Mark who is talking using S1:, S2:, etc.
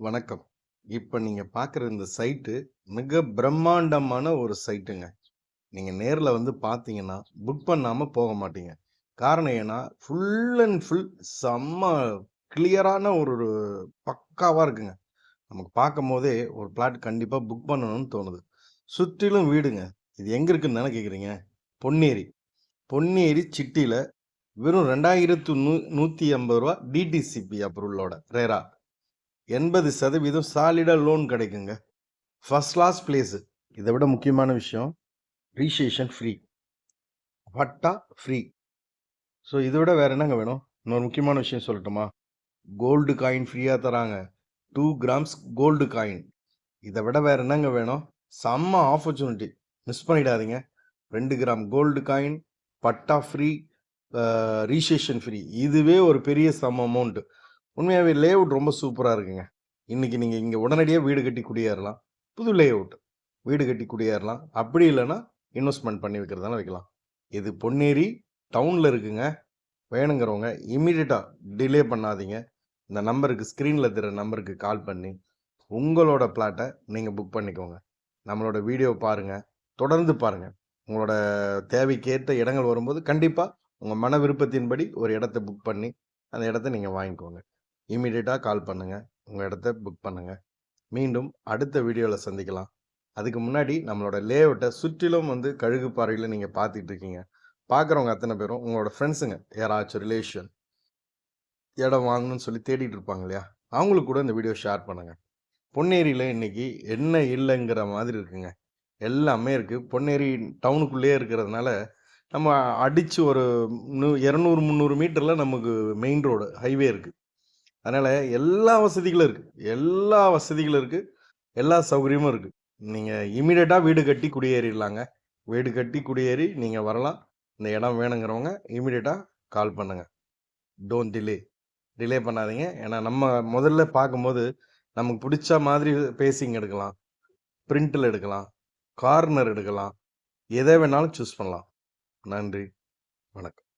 S1: வணக்கம். இப்போ நீங்கள் பார்க்குற இந்த சைட்டு மிக பிரம்மாண்டமான ஒரு சைட்டுங்க. நீங்கள் நேரில் வந்து பார்த்தீங்கன்னா, புக் பண்ணாமல் போக மாட்டீங்க. காரணம் ஏன்னா, ஃபுல் அண்ட் ஃபுல் செம்ம கிளியரான ஒரு பக்காவாக இருக்குங்க. நமக்கு பார்க்கும்போதே ஒரு பிளாட் கண்டிப்பாக புக் பண்ணணும்னு தோணுது. சுற்றிலும் வீடுங்க. இது எங்கே இருக்குன்னு தானே கேட்குறீங்க? பொன்னேரி. பொன்னேரி சிட்டியில் வெறும் ரெண்டாயிரத்து நூ நூற்றி ஐம்பது ரூபா டிடிசிபி அப்ரூவலோட ரேரா எண்பது சதவீதம் சாலிடாக லோன் கிடைக்குங்க. First class place. இதை விட முக்கியமான விஷயம், registration free. Patta free. So இதை விட வேறு என்னங்க வேணும்? இன்னொரு முக்கியமான விஷயம் சொல்லட்டுமா? கோல்டு காயின் ஃப்ரீயாக தராங்க. Two grams gold coin. இதை விட வேறு என்னங்க வேணும்? செம்ம ஆப்பர்ச்சுனிட்டி. மிஸ் பண்ணிடாதீங்க. ரெண்டு gram gold coin, patta free, ரீசேஷன் registration free. இதுவே ஒரு பெரிய சம் உண்மையாகவே லே அவுட் ரொம்ப சூப்பராக இருக்குங்க. இன்றைக்கி நீங்கள் இங்கே உடனடியாக வீடு கட்டி குடியேறலாம். புது லே அவுட் வீடு கட்டி குடியேறலாம். அப்படி இல்லைன்னா இன்வெஸ்ட்மெண்ட் பண்ணி வைக்கிறதாலும் வைக்கலாம். இது பொன்னேரி டவுனில் இருக்குங்க. வேணுங்கிறவங்க இமீடியட்டாக டிலே பண்ணாதீங்க. இந்த நம்பருக்கு ஸ்க்ரீனில் தெரிற நம்பருக்கு கால் பண்ணி, உங்களோட பிளாட்டை நீங்கள் புக் பண்ணிக்கோங்க. நம்மளோட வீடியோ பாருங்கள் தொடர்ந்து பாருங்க. உங்களோட தேவைக்கேற்ற இடங்கள் வரும்போது, கண்டிப்பாக உங்கள் மன விருப்பத்தின்படி ஒரு இடத்த புக் பண்ணி, அந்த இடத்த நீங்கள் வாங்கிக்கோங்க. இம்மீடியட்டா கால் பண்ணுங்கள் உங்கள் இடத்த புக் பண்ணுங்கள் மீண்டும் அடுத்த வீடியோவில் சந்திக்கலாம். அதுக்கு முன்னாடி நம்மளோட லேஅவுட்டை சுற்றிலும் வந்து கழுகு பாறையில் நீங்கள் பார்த்துட்டு இருக்கீங்க. பார்க்குறவங்க அத்தனை பேரும் உங்களோட ஃப்ரெண்ட்ஸுங்க யாராச்சும் ரிலேஷன் இடம் வாங்கணும்னு சொல்லி தேடிட்டு இருப்பாங்க இல்லையா? அவங்களுக்கு கூட இந்த வீடியோ ஷேர் பண்ணுங்கள் பொன்னேரியில இன்னைக்கு என்ன இல்லைங்கிற மாதிரி இருக்குங்க. எல்லாமே இருக்குது பொன்னேரி டவுனுக்குள்ளேயே இருக்கிறதுனால, நம்ம அடித்து ஒரு நூ 200, 300 மீட்டர்ல நமக்கு மெயின் ரோடு, ஹைவே இருக்குது அதனால் எல்லா வசதிகளும் இருக்குது எல்லா வசதிகளும் இருக்குது எல்லா சௌகரியமும் இருக்குது நீங்கள் இமீடியட்டாக வீடு கட்டி குடியேறிடலாங்க. வீடு கட்டி குடியேறி நீங்கள் வரலாம். இந்த இடம் வேணுங்கிறவங்க இமீடியட்டாக கால் பண்ணுங்கள் டோன்ட் டிலே. டிலே பண்ணாதீங்க. ஏன்னா நம்ம முதல்ல பார்க்கும்போது, நமக்கு பிடிச்ச மாதிரி பேசிங் எடுக்கலாம். பிரிண்டில் எடுக்கலாம். கார்னர் எடுக்கலாம். எதை வேணாலும் சூஸ் பண்ணலாம். நன்றி. வணக்கம்.